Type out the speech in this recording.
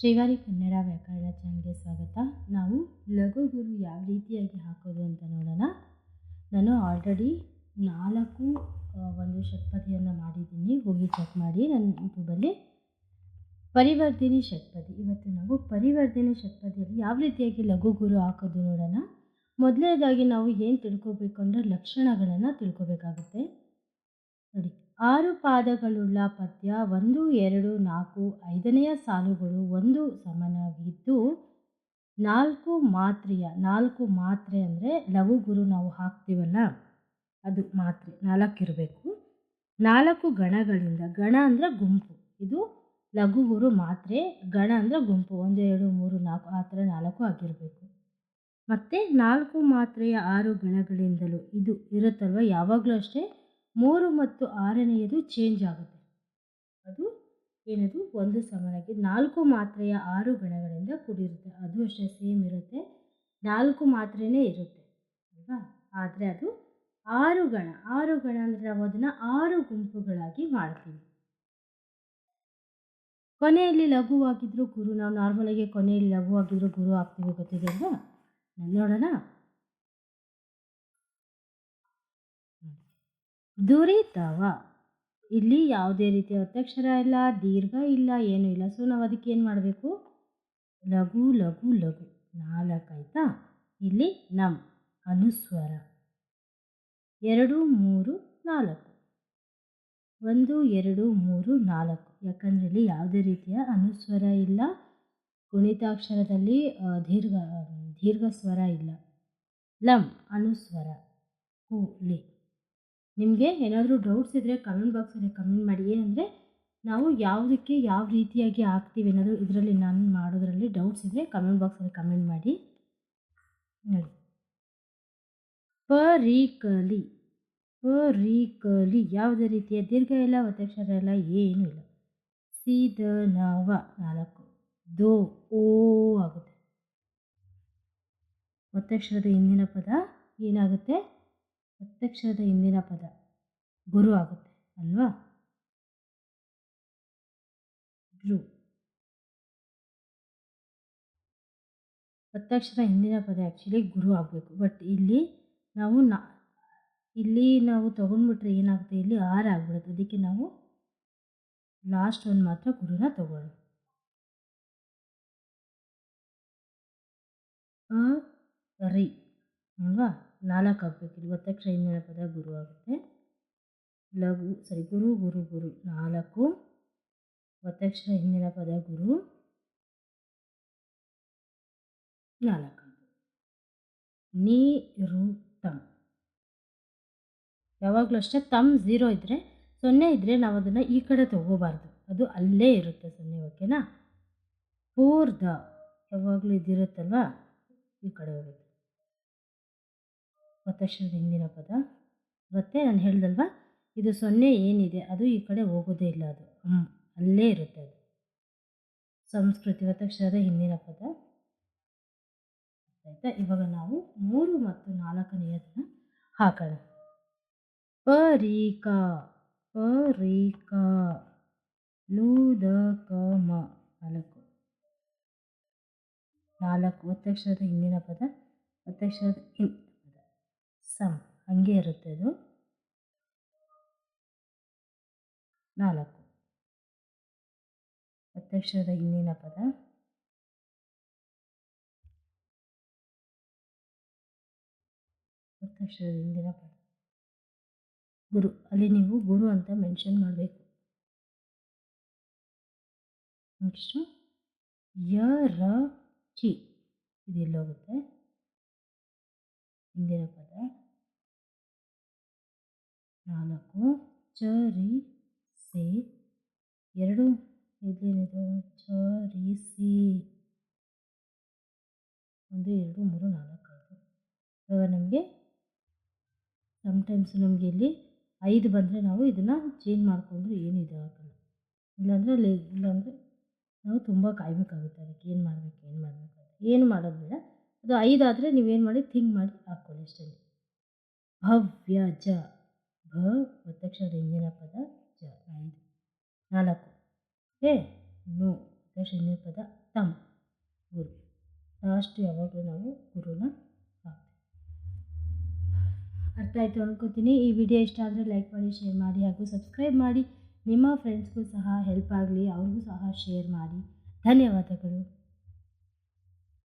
ಶ್ರೀವಾರಿ ಕನ್ನಡ ವ್ಯಾಕರಣ ಚಾನಲ್ಗೆ ಸ್ವಾಗತ. ನಾವು ಲಘು ಗುರು ಯಾವ ರೀತಿಯಾಗಿ ಹಾಕೋದು ಅಂತ ನೋಡೋಣ. ನಾನು ಆಲ್ರೆಡಿ ನಾಲ್ಕು ಒಂದು ಷಟ್ಪದಿಯನ್ನು ಮಾಡಿದ್ದೀನಿ. ಹೋಗಿ ಚೆಕ್ ಮಾಡಿ. ನನ್ನ ಯೂಟ್ಯೂಬಲ್ಲಿ ಪರಿವರ್ತಿನಿ ಷಟ್ಪದಿ. ಇವತ್ತು ನಾವು ಪರಿವರ್ತಿನಿ ಷಟ್ಪದಿಯಲ್ಲಿ ಯಾವ ರೀತಿಯಾಗಿ ಲಘು ಗುರು ಹಾಕೋದು ನೋಡೋಣ. ಮೊದಲನೇದಾಗಿ ನಾವು ಏನು ತಿಳ್ಕೋಬೇಕು ಅಂದರೆ ಲಕ್ಷಣಗಳನ್ನು ತಿಳ್ಕೊಬೇಕಾಗುತ್ತೆ. ನೋಡಿ. ಆರು ಪಾದಗಳುಳ್ಳ ಪದ್ಯ ಒಂದು, ಎರಡು, ನಾಲ್ಕು, ಐದನೆಯ ಸಾಲುಗಳು ಒಂದು ಸಮನಾಗಿದ್ದು ನಾಲ್ಕು ಮಾತ್ರೆಯ, ನಾಲ್ಕು ಮಾತ್ರೆ ಅಂದರೆ ಲಘು ಗುರು ನಾವು ಹಾಕ್ತೀವಲ್ಲ, ಅದು ಮಾತ್ರೆ ನಾಲ್ಕು ಇರಬೇಕು. ನಾಲ್ಕು ಗಣಗಳಿಂದ, ಗಣ ಅಂದರೆ ಗುಂಪು, ಇದು ಲಘು ಗುರು ಮಾತ್ರೆ, ಗಣ ಅಂದರೆ ಗುಂಪು, ಒಂದು, ಎರಡು, ಮೂರು, ನಾಲ್ಕು, ಆ ಥರ ನಾಲ್ಕು ಆಗಿರಬೇಕು. ಮತ್ತು ನಾಲ್ಕು ಮಾತ್ರೆಯ ಆರು ಗಣಗಳಿಂದಲೂ ಇದು ಇರುತ್ತಲ್ವ, ಯಾವಾಗಲೂ ಅಷ್ಟೇ? ಮೂರು ಮತ್ತು ಆರನೆಯದು ಚೇಂಜ್ ಆಗುತ್ತೆ. ಅದು ಏನದು? ಒಂದು ಸಮನಾಗಿ ನಾಲ್ಕು ಮಾತ್ರೆಯ ಆರು ಗಣಗಳಿಂದ ಕೂಡಿರುತ್ತೆ. ಅದು ಅಷ್ಟೇ ಸೇಮ್ ಇರುತ್ತೆ. ನಾಲ್ಕು ಮಾತ್ರೆನೇ ಇರುತ್ತೆ. ಅಲ್ವಾ? ಆದರೆ ಅದು ಆರು ಗಣ. ಆರು ಗಣ ಅಂದರೆ ನಾವು ಅದನ್ನು ಆರು ಗುಂಪುಗಳಾಗಿ ಮಾಡ್ತೀವಿ. ಕೊನೆಯಲ್ಲಿ ಲಘುವಾಗಿದ್ದರೂ ಗುರು, ನಾವು ನಾರ್ಮಲಾಗಿ ಕೊನೆಯಲ್ಲಿ ಲಘುವಾಗಿದ್ದರೂ ಗುರು ಆಗ್ತೀವಿ, ಗೊತ್ತಿದೆ ಅಲ್ವಾ? ನೋಡೋಣ. ದುರಿತವ. ಇಲ್ಲಿ ಯಾವುದೇ ರೀತಿಯ ಒತ್ತಕ್ಷರ ಇಲ್ಲ, ದೀರ್ಘ ಇಲ್ಲ, ಏನೂ ಇಲ್ಲ. ಸೊ, ನಾವು ಅದಕ್ಕೆ ಏನು ಮಾಡಬೇಕು? ಲಘು ಲಘು ಲಘು. ನಾಲ್ಕು ಆಯಿತಾ? ಇಲ್ಲಿ ನಮ್ ಅನುಸ್ವರ. ಎರಡು, ಮೂರು, ನಾಲ್ಕು. ಒಂದು, ಎರಡು, ಮೂರು, ನಾಲ್ಕು. ಯಾಕಂದರೆ ಇಲ್ಲಿ ಯಾವುದೇ ರೀತಿಯ ಅನುಸ್ವರ ಇಲ್ಲ. ಗುಣಿತಾಕ್ಷರದಲ್ಲಿ ದೀರ್ಘ ದೀರ್ಘ ಸ್ವರ ಇಲ್ಲ. ಲಂ ಅನುಸ್ವರ. ಹೂ, ಲಿ. ನಿಮಗೆ ಏನಾದರೂ ಡೌಟ್ಸ್ ಇದ್ದರೆ ಕಮೆಂಟ್ ಬಾಕ್ಸಲ್ಲಿ ಕಮೆಂಟ್ ಮಾಡಿ. ಏನಂದರೆ ನಾವು ಯಾವುದಕ್ಕೆ ಯಾವ ರೀತಿಯಾಗಿ ಹಾಕ್ತೀವಿ ಏನಾದರೂ ಇದರಲ್ಲಿ ನಾನು ಮಾಡೋದರಲ್ಲಿ ಡೌಟ್ಸ್ ಇದ್ದರೆ ಕಮೆಂಟ್ ಬಾಕ್ಸಲ್ಲಿ ಕಮೆಂಟ್ ಮಾಡಿ. ನೋಡಿ. ಪರೀಕಲಿ ಪರೀಕಲಿ ಯಾವುದೇ ರೀತಿಯ ದೀರ್ಘ ಇಲ್ಲ ಒತ್ತಕ್ಷರ ಇಲ್ಲ ಏನೂ ಇಲ್ಲ. ಸೀದ ನವ ನಾಲ್ಕು. ದೋ, ಓ ಆಗುತ್ತೆ. ಒತ್ತಕ್ಷರದ ಹಿಂದಿನ ಪದ ಏನಾಗುತ್ತೆ? ಒತ್ತಕ್ಷರದ ಹಿಂದಿನ ಪದ ಗುರು ಆಗುತ್ತೆ, ಅಲ್ವಾ? ಗುರು ಪ್ರತ್ಯಕ್ಷರ ಹಿಂದಿನ ಪದ ಆ್ಯಕ್ಚುಲಿ ಗುರು ಆಗಬೇಕು. ಬಟ್ ಇಲ್ಲಿ ನಾವು ನಾ, ಇಲ್ಲಿ ನಾವು ತೊಗೊಂಡ್ಬಿಟ್ರೆ ಏನಾಗುತ್ತೆ? ಇಲ್ಲಿ ಆರ್ ಆಗ್ಬಿಡುತ್ತೆ. ಅದಕ್ಕೆ ನಾವು ಲಾಸ್ಟ್ ಒಂದು ಮಾತ್ರ ಗುರುನ ತಗೊಳ್ಳೋಣ ರಿ, ಅಲ್ವಾ? ನಾಲ್ಕು ಆಗಬೇಕು. ಒತ್ತಕ್ಷರ ಹಿಂದಿನ ಪದ ಗುರು ಆಗುತ್ತೆ. ಲಘು ಸರಿ ಗುರು ಗುರು ಗುರು, ನಾಲ್ಕು. ಒತ್ತಕ್ಷರ ಹಿಂದಿನ ಪದ ಗುರು, ನಾಲ್ಕು ನೀ ರು ತಮ್ ಯಾವಾಗಲೂ ಅಷ್ಟೇ ತಮ್ ಝೀರೋ ಇದ್ದರೆ ಸೊನ್ನೆ ಇದ್ದರೆ ನಾವು ಅದನ್ನು ಈ ಕಡೆ ತಗೋಬಾರ್ದು. ಅದು ಅಲ್ಲೇ ಇರುತ್ತೆ ಸೊನ್ನೆ, ಓಕೆನಾ? ಪೂರ್ದ ಯಾವಾಗಲೂ ಇದಿರುತ್ತಲ್ವಾ? ಈ ಕಡೆ ಹೋಗುತ್ತೆ. ಒತ್ತಕ್ಷರದ ಹಿಂದಿನ ಪದ. ಮತ್ತೆ ನಾನು ಹೇಳ್ದಲ್ವ? ಇದು ಸೊನ್ನೆ ಏನಿದೆ, ಅದು ಈ ಕಡೆ ಹೋಗೋದೇ ಇಲ್ಲ ಅದು. ಅಲ್ಲೇ ಇರುತ್ತೆ ಅದು. ಸಂಸ್ಕೃತಿ ಒತ್ತಕ್ಷರದ ಹಿಂದಿನ ಪದ. ಆಯಿತಾ, ಇವಾಗ ನಾವು ಮೂರು ಮತ್ತು ನಾಲ್ಕನೆಯದನ್ನು ಹಾಕೋಣ. ಪರೀಕ ಪರೀಕ ಲೂದ ಮ ನಾಲ್ಕು. ನಾಲ್ಕು ಒತ್ತಕ್ಷರದ ಹಿಂದಿನ ಪದ. ಒತ್ತಕ್ಷರದ ಸಮ್ ಹಂಗೆ ಇರುತ್ತೆ ಅದು. ನಾಲ್ಕು. ಒತ್ತಕ್ಷರದ ಹಿಂದಿನ ಪದ. ಒತ್ತಕ್ಷರದ ಹಿಂದಿನ ಪದ. ಗುರು, ಅಲ್ಲಿ ನೀವು ಗುರು ಅಂತ ಮೆನ್ಷನ್ ಮಾಡಬೇಕು. ನೆಕ್ಸ್ಟು. ಯ ರ ಚಿ ಇದು ಎಲ್ಲೋಗುತ್ತೆ ಹಿಂದಿನ ಪದ. ನಾಲ್ಕು ಚರಿ ಸೆ ಎರಡು ಇದೇನಿದೆ? ಚರಿ ಸಿ. ಒಂದು, ಎರಡು, ಮೂರು, ನಾಲ್ಕು, ಐದು. ಇವಾಗ ನಮಗೆ ಸಮ್ಟೈಮ್ಸ್ ನಮಗೆ ಇಲ್ಲಿ ಐದು ಬಂದರೆ ನಾವು ಇದನ್ನು ಚೇಂಜ್ ಮಾಡಿಕೊಂಡ್ರೆ ಏನು ಇದು ಆಗಲ್ಲ. ಇಲ್ಲಾಂದರೆ ಅಲ್ಲಿ ಇಲ್ಲಾಂದರೆ ನಾವು ತುಂಬ ಕಾಯಬೇಕಾಗುತ್ತೆ ಅದಕ್ಕೆ ಏನು ಮಾಡಬೇಕು ಏನು ಮಾಡಬೇಕು ಏನು ಮಾಡೋದು ಬೇಡ. ಅದು ಐದಾದರೆ ನೀವೇನು ಮಾಡಿ ಥಿಂಕ್ ಮಾಡಿ ಹಾಕ್ಕೊಳ್ಳಿ ಅಷ್ಟೇ. ಭವ್ಯ ಜ. ಭ ಒತ್ತಕ್ಷರದ ಹಿಂದಿನ ಪದ ಜ ಐದು. ನಾಲ್ಕು. ಓಕೆ ನು ದಕ್ಷಿಣ ಪದ ತಮ್, ಗುರು. ಲಾಸ್ಟ್ ಯಾವಾಗಲೂ ನಾವು ಗುರುನ ಅರ್ಥ ಆಯಿತು ಅಂದ್ಕೋತೀನಿ ಈ ವಿಡಿಯೋ ಇಷ್ಟ ಆದರೆ ಲೈಕ್ ಮಾಡಿ, ಶೇರ್ ಮಾಡಿ ಹಾಗೂ ಸಬ್ಸ್ಕ್ರೈಬ್ ಮಾಡಿ. ನಿಮ್ಮ ಫ್ರೆಂಡ್ಸ್ಗೂ ಸಹ ಹೆಲ್ಪ್ ಆಗಲಿ, ಅವ್ರಿಗೂ ಸಹ ಶೇರ್ ಮಾಡಿ. ಧನ್ಯವಾದಗಳು.